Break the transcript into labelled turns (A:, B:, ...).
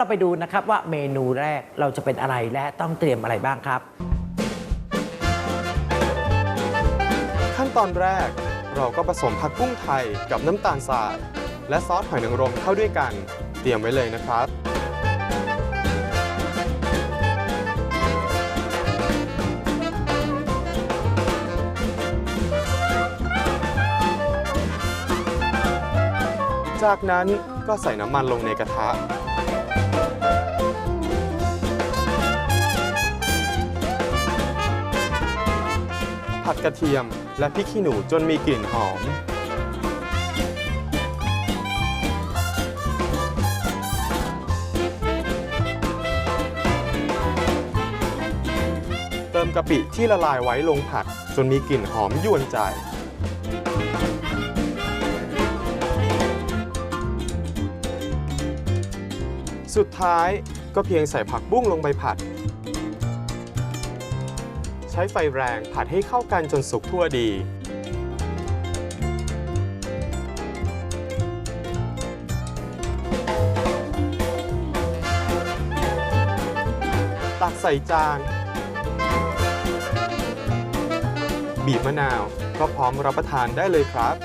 A: เราไปดูนะครับว่าเมนูแรกเราจะเป็นอะไรและต้องเตรียมอะไรบ้างครับ
B: ขั้นตอนแรกเราก็ผสมผักบุ้งไทยกับน้ำตาลทราย และซอสหอยนางรมเข้าด้วยกัน เตรียมไว้เลยนะครับ จากนั้นก็ใส่น้ำมันลงในกระทะ ผัดกระเทียม และพริกขี้หนูจนมีกลิ่นหอม เติมกะปิที่ละลายไว้ลงผัดจนมีกลิ่นหอมยวนใจสุดท้ายก็เพียงใส่ผักบุ้งลงไปผัด ใช้ไฟแรงผัดให้เข้ากันจนสุกทั่วดี ตักใส่จาน บีบมะนาว ก็พร้อมรับประทานได้เลยครับ